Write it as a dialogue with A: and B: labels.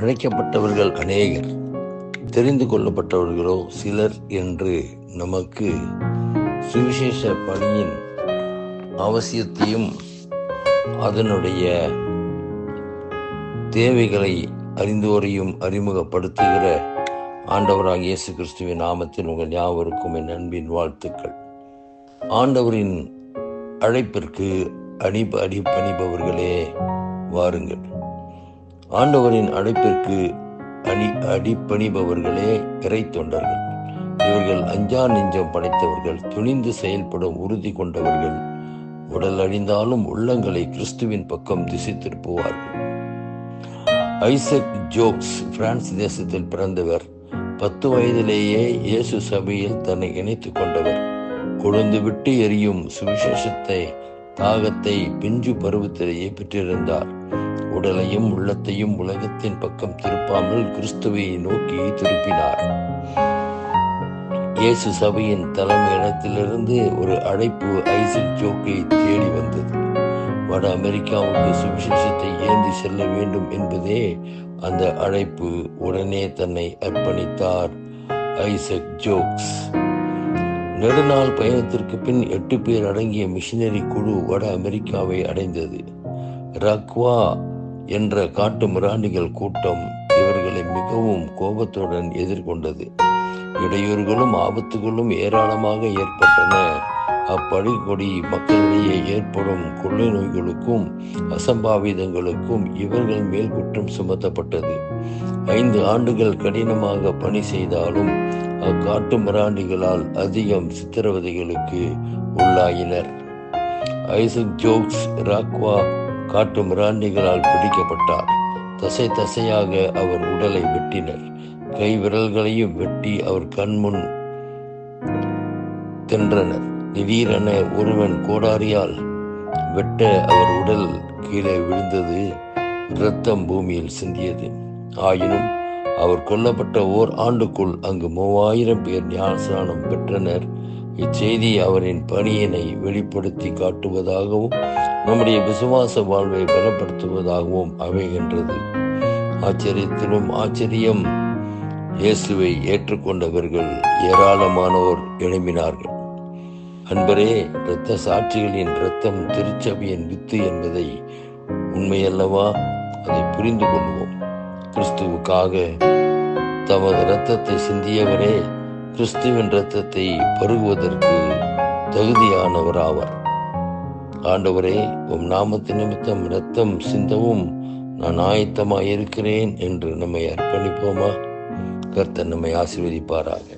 A: அழைக்கப்பட்டவர்கள் அநேகர். தெரிந்து கொள்ளப்பட்டவர்களோ சிலர் என்று நமக்கு சுவிசேஷ பணியின் அவசியத்தையும் அதனுடைய தேவைகளை அறிந்தோரையும் அறிமுகப்படுத்துகிற ஆண்டவராக இயேசு கிறிஸ்துவின் நாமத்தில் உங்கள் யாவருக்கும் என் அன்பின் வாழ்த்துக்கள். ஆண்டவரின் அழைப்பிற்கு அணி அடி பணிபவர்களே வாருங்கள். ஆண்டவரின் அழைப்பிற்கு அணி அடிப்பணிபவர்களே இறை தொண்டர்கள். இவர்கள் அஞ்சா நெஞ்சம் படைத்தவர்கள் துணிந்து செயல்படும் உறுதி கொண்டவர்கள். உடல் அழிந்தாலும் உள்ளங்களை கிறிஸ்துவின் பக்கம் திசை திருப்புவார்கள் ஐசக் ஜோக்ஸ் பிரான்ஸ் தேசத்தில் பிறந்தவர். பத்து வயதிலேயே இயேசு சபையில் தன்னை இணைத்துக் கொண்டவர். கொழுந்து விட்டு எரியும் சுவிசேஷத்தை தாகத்தை பிஞ்சு பருவத்திலேயே பெற்றிருந்தார். உடலையும் உள்ளத்தையும் உலகத்தின் பக்கம் திருப்பாமல் கிறிஸ்துவை நோக்கி திருப்பினார். இயேசு சபையின் தலைமை இடத்திலிருந்து ஒரு அழைப்பு ஐசக் ஜோக்கை தேடி வந்தது. வட அமெரிக்காவுக்கு சுவிசேஷத்தை ஏந்தி செல்ல வேண்டும் என்பதே அந்த அழைப்பு உடனே தன்னை அர்ப்பணித்தார் ஐசக் ஜோக்ஸ். நெடுநாள் பயணத்திற்கு பின் எட்டு பேர் அடங்கிய மிஷினரி குழு வட அமெரிக்காவை அடைந்தது. ரக்வா என்ற காட்டு மிராண்டிகள் கூட்டம் இவர்களை மிகவும் கோபத்துடன் எதிர்கொண்டது. இடையூறுகளும் ஆபத்துகளும் ஏராளமாக ஏற்பட்டன. அப்படிகொடி மக்களிடையே ஏற்படும் கொள்ளை நோய்களுக்கும் அசம்பாவிதங்களுக்கும் இவர்கள் மேல் குற்றம் சுமத்தப்பட்டது. ஐந்து ஆண்டுகள் கடினமாக பணி செய்தாலும் அக்காட்டு மிராண்டிகளால் அதிகம் சித்திரவதைகளுக்கு உள்ளாயினர். ஐசக் ஜோக்ஸ் ராக்வா காட்டு மிராண்டிகளால் பிடிக்கப்பட்டார். தசை தசையாக அவர் உடலை வெட்டினர். கை விரல்களையும் வெட்டி அவர் கண்முன் தென்றனர். திடீரென ஒருவன் கோடாரியால் வெட்ட அவர் உடல் கீழே விழுந்தது இரத்தம் பூமியில் சிந்தியது. ஆயினும் அவர் கொல்லப்பட்ட ஓர் ஆண்டுக்குள் அங்கு மூவாயிரம் பேர் ஞானஸ்நானம் பெற்றனர். இச்செய்தி அவரின் பணியினை வெளிப்படுத்தி காட்டுவதாகவும் நம்முடைய விசுவாச வாழ்வை பலப்படுத்துவதாகவும் அமைகின்றது. ஆச்சரியத்திலும் ஆச்சரியம் இயேசுவை ஏற்றுக்கொண்டவர்கள் ஏராளமானோர் எழும்பினார்கள். அன்பரே இரத்த சாட்சிகளின் இரத்தம் திருச்சபையின் வித்து என்பதை உண்மையல்லவா? அதை புரிந்து கொள்வோம். கிறிஸ்துவுக்காக தமது இரத்தத்தை சிந்தியவரே கிறிஸ்துவின் இரத்தத்தை பருகுவதற்கு தகுதியானவராவார். ஆண்டவரே உம் நாமத்து நிமித்தம் இரத்தம் சிந்தவும் நான் ஆயத்தமாயிருக்கிறேன் என்று நம்மை அர்ப்பணிப்போமா? கர்த்தர் நம்மை ஆசீர்வதிப்பாராக.